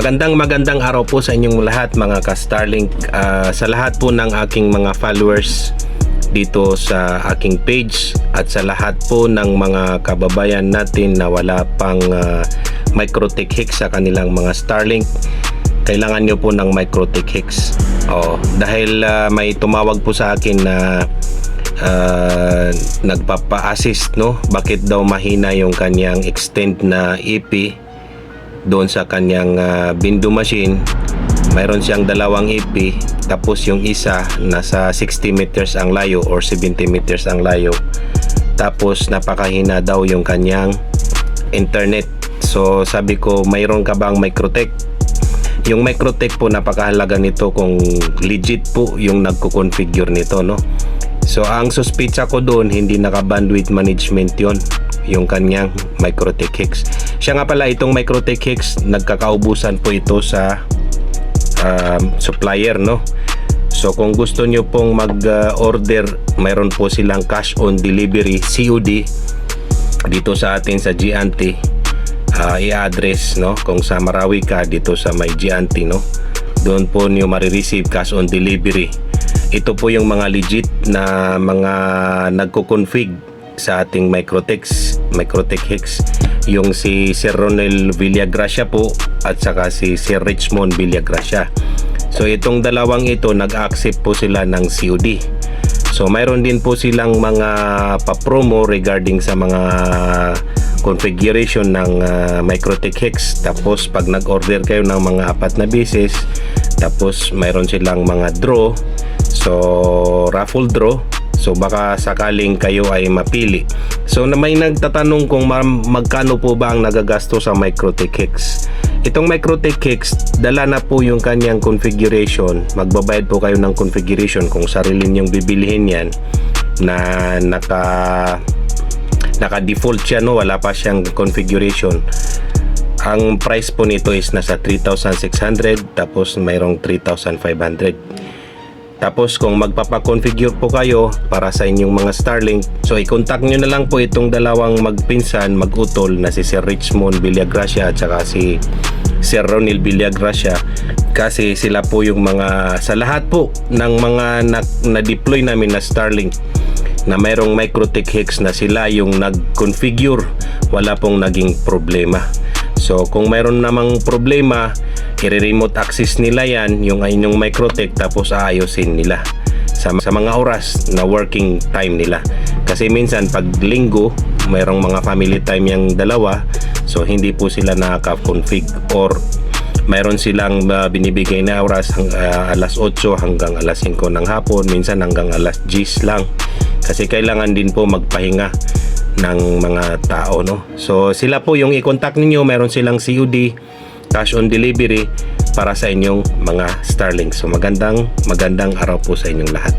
Magandang magandang araw po sa inyong lahat mga ka-Starlink. Ah, sa lahat po ng aking mga followers dito sa aking page at sa lahat po ng mga kababayan natin na wala pang ah, Microtech Hicks sa kanilang mga Starlink kailangan nyo po ng Microtech Hicks. Oh, dahil ah, may tumawag po sa akin na ah, nagpapa-assist no? Bakit daw mahina yung kanyang extend na EP doon sa kanyang ah, bindu machine mayroon siyang dalawang EP tapos yung isa nasa 60 meters ang layo or 70 meters ang layo. Tapos napakahina daw yung kanyang internet. So sabi ko mayroon ka bang Microtech? Yung Microtech po napakahalaga nito kung legit po yung nagko-configure nito no? So ang suspitsa ko doon hindi naka bandwidth management yon yung kanyang Microtech Hicks. Siya nga pala itong Microtech Hicks nagkakaubusan po ito sa um, supplier no? So kung gusto nyo pong mag uh, mayroon po silang cash on delivery COD dito sa atin sa Giante uh, i-address no? Kung sa Marawi ka dito sa may Giante no? Doon po nyo marireceive cash on delivery. Ito po yung mga legit na mga nagko-config sa ating Microtech Microtech Hicks. Yung si Sir Ronel Villagracia po at saka si Sir Richmond Villagracia. So itong dalawang ito nag-accept po sila ng COD so mayroon din po silang mga pa-promo regarding sa mga configuration ng uh, Microtech Hicks. Tapos pag nag-order kayo ng mga apat na beses tapos mayroon silang mga draw. So raffle draw So baka sakaling kayo ay mapili. So na may nagtatanong kung ma- magkano po ba ang nagagasto sa Microtech Hicks. Itong Microtech Hicks, dala na po yung kanyang configuration. Magbabayad po kayo ng configuration kung sarili niyong bibilihin yan na naka naka-default siya no, wala pa siyang configuration. Ang price po nito is nasa 3,600 tapos mayroong 3,500. Tapos kung magpapakonfigure po kayo para sa inyong mga Starlink, so i-contact nyo na lang po itong dalawang magpinsan, magutol na si Sir Richmond Villagracia at saka si Sir Ronil Villagracia. Kasi sila po yung mga sa lahat po ng mga na, na-deploy namin na Starlink na mayroong Microtech Hicks na sila yung nag-configure wala pong naging problema. So kung mayroon namang problema i-remote access nila yan yung inyong Microtech tapos aayusin nila sa, sa mga oras na working time nila. Kasi minsan pag linggo mayroong mga family time yung dalawa so hindi po sila nakaka-config or mayroon silang uh, binibigay na oras hang, uh, alas 8 hanggang alas 5 ng hapon minsan hanggang alas 10 lang. Kasi kailangan din po magpahinga ng mga tao no? So sila po yung i-contact ninyo meron silang COD cash on delivery para sa inyong mga Starlink so magandang magandang araw po sa inyong lahat